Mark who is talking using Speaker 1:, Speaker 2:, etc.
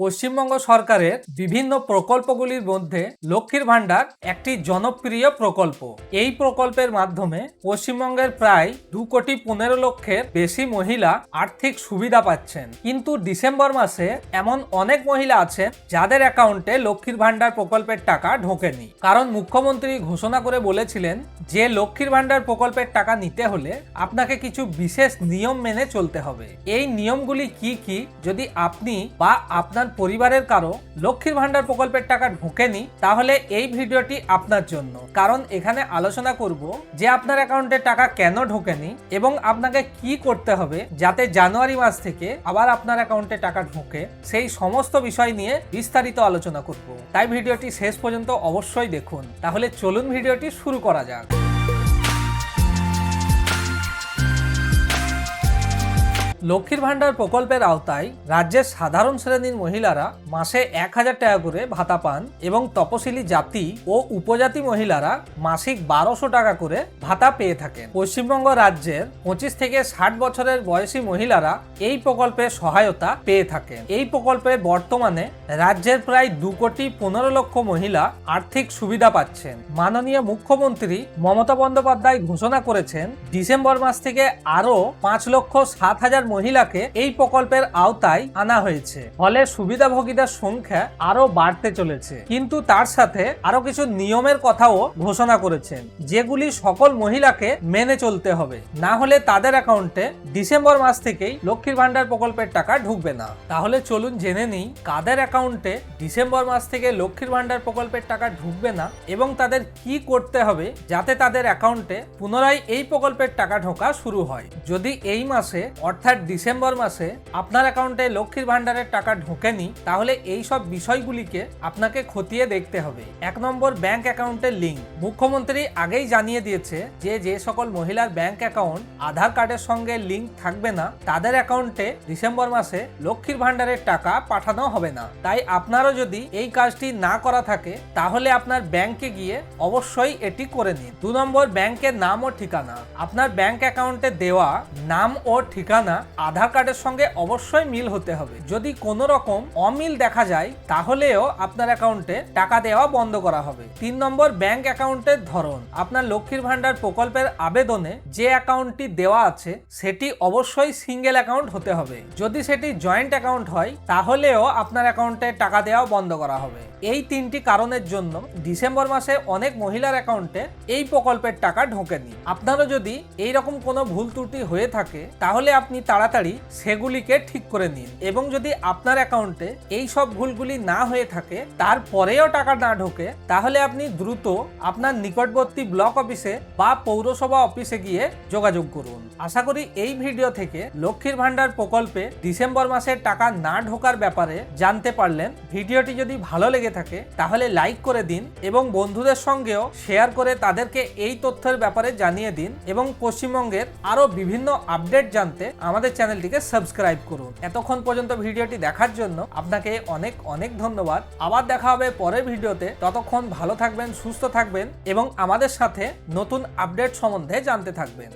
Speaker 1: পশ্চিমবঙ্গ সরকারের বিভিন্ন প্রকল্পগুলির মধ্যে লক্ষ্মীর ভাণ্ডার একটি জনপ্রিয় প্রকল্প। এই প্রকল্পের মাধ্যমে পশ্চিমবঙ্গের প্রায় দু কোটি পনেরো লক্ষের বেশি মহিলা আর্থিক সুবিধা পাচ্ছেন। কিন্তু ডিসেম্বর মাসে এমন অনেক মহিলা আছেন যাদের অ্যাকাউন্টে লক্ষ্মীর ভাণ্ডার প্রকল্পের টাকা ঢোকেনি। কারণ মুখ্যমন্ত্রী ঘোষণা করে বলেছিলেন যে লক্ষ্মীর ভাণ্ডার প্রকল্পের টাকা নিতে হলে আপনাকে কিছু বিশেষ নিয়ম মেনে চলতে হবে। এই নিয়মগুলি কি কি যদি আপনি বা আপনার পরিবারের কারও লক্ষ্মীর ভাণ্ডার প্রকল্পের টাকা ঢোকেনি, তাহলে এই ভিডিওটি আপনার জন্য। কারণ এখানে আলোচনা করব যে আপনার অ্যাকাউন্টে টাকা কেন ঢোকেনি এবং আপনাকে কি করতে হবে যাতে জানুয়ারি মাস থেকে আবার আপনার অ্যাকাউন্টে টাকা ঢোকে, সেই সমস্ত বিষয় নিয়ে বিস্তারিত আলোচনা করব। তাই ভিডিওটি শেষ পর্যন্ত অবশ্যই দেখুন। তাহলে চলুন ভিডিওটি শুরু করা যাক। লক্ষ্মীর ভাণ্ডার প্রকল্পের আওতায় রাজ্যের সাধারণ শ্রেণির মহিলারা মাসে এক হাজার টাকা করে ভাতা পান এবং তপশিলি জাতি ও উপজাতি মহিলারা মাসিক বারোশো টাকা করে ভাতা পেয়ে থাকেন। পশ্চিমবঙ্গ রাজ্যের পঁচিশ থেকে ষাট বছরের বয়সী মহিলারা এই প্রকল্পে সহায়তা পেয়ে থাকেন। এই প্রকল্পে বর্তমানে রাজ্যের প্রায় দু কোটি পনেরো লক্ষ মহিলা আর্থিক সুবিধা পাচ্ছেন। মাননীয় মুখ্যমন্ত্রী মমতা বন্দ্যোপাধ্যায় ঘোষণা করেছেন, ডিসেম্বর মাস থেকে আরও পাঁচ লক্ষ সাত হাজার মহিলাকে এই প্রকল্পের আওতায় আনা হয়েছে। ফলে সুবিধাভোগীদের সংখ্যা আরও বাড়তে চলেছে। কিন্তু তার সাথে আরও কিছু নিয়মের কথাও ঘোষণা করেছেন, যেগুলি সকল মহিলাকে মেনে চলতে হবে। না হলে তাদের অ্যাকাউন্টে ডিসেম্বর মাস থেকেই লক্ষ্মীর ভাণ্ডার প্রকল্পের টাকা ঢুকবে না। তাহলে চলুন জেনে নিই, কাদের অ্যাকাউন্টে ডিসেম্বর মাস থেকে লক্ষ্মীর ভাণ্ডার প্রকল্পের টাকা ঢুকবে না এবং তাদের কি করতে হবে যাতে তাদের অ্যাকাউন্টে পুনরায় এই প্রকল্পের টাকা ঢোকা শুরু হয়। যদি এই মাসে, অর্থাৎ ডিসেম্বর মাসে আপনার অ্যাকাউন্টে লক্ষ্মীর ভাণ্ডারের টাকা ঢোকেনি, তাহলে এই সব বিষয়গুলিকে আপনাকে খতিয়ে দেখতে হবে। এক নম্বর ব্যাংক অ্যাকাউন্টের লিঙ্ক। মুখ্যমন্ত্রী আগেই জানিয়ে দিয়েছে যে যে সকল মহিলার ব্যাংক অ্যাকাউন্ট আধার কার্ডের সঙ্গে লিঙ্ক থাকবে না, তাদের অ্যাকাউন্টে ডিসেম্বর মাসে লক্ষ্মীর ভাণ্ডারের টাকা পাঠানো হবে না। তাই আপনারও যদি এই কাজটি না করা থাকে, তাহলে আপনার ব্যাংকে গিয়ে অবশ্যই এটি করে নিন। দু নম্বর ব্যাংকের নাম ও ঠিকানা। আপনার ব্যাংক অ্যাকাউন্টে দেওয়া নাম ও ঠিকানা আধার কার্ডের সঙ্গে অবশ্যই মিল হতে হবে। যদি কোনো রকম অমিল দেখা যায়, তাহলেও আপনার অ্যাকাউন্টে টাকা দেওয়া বন্ধ করা হবে। তিন নম্বর, ব্যাংক অ্যাকাউন্টের ধরন। আপনার লক্ষ্মীর ভাণ্ডার প্রকল্পের আবেদনে যে অ্যাকাউন্টটি দেওয়া আছে, সেটি অবশ্যই সিঙ্গেল অ্যাকাউন্ট হতে হবে। যদি সেটি জয়েন্ট অ্যাকাউন্ট হয়, তাহলেও আপনার অ্যাকাউন্টে টাকা দেওয়া বন্ধ করা হবে। এই তিনটি কারণের জন্য ডিসেম্বর মাসে অনেক মহিলার অ্যাকাউন্টে এই প্রকল্পের টাকা ঢোকেনি। আপনারও যদি এই রকম কোনো ভুল ত্রুটি হয়ে থাকে, তাহলে আপনি তাড়াতাড়ি সেগুলিকে ঠিক করে নিন এবং যদি আপনার অ্যাকাউন্টে এই সব ভুলগুলি না হয়ে থাকে, তারপরেও টাকা না ঢোকে, তাহলে আপনি দ্রুত আপনার নিকটবর্তী ব্লক অফিসে বা পৌরসভা অফিসে গিয়ে যোগাযোগ করুন। আশা করি এই ভিডিও থেকে লক্ষ্মীর ভাণ্ডার প্রকল্পে ডিসেম্বর মাসে টাকা না ঢোকার ব্যাপারে জানতে পারলেন। ভিডিওটি যদি ভালো লেগে থাকে, তাহলে লাইক করে দিন এবং বন্ধুদের সঙ্গেও শেয়ার করে তাদেরকে এই তথ্যের ব্যাপারে জানিয়ে দিন এবং পশ্চিমবঙ্গের আরও বিভিন্ন আপডেট জানতে আমাদের চ্যানেলটিকে সাবস্ক্রাইব করুন। এতক্ষণ পর্যন্ত ভিডিওটি দেখার জন্য আপনাকে অনেক অনেক ধন্যবাদ। আবার দেখা হবে পরের ভিডিওতে। ততক্ষণ ভালো থাকবেন, সুস্থ থাকবেন এবং আমাদের সাথে নতুন আপডেট সম্বন্ধে জানতে থাকবেন।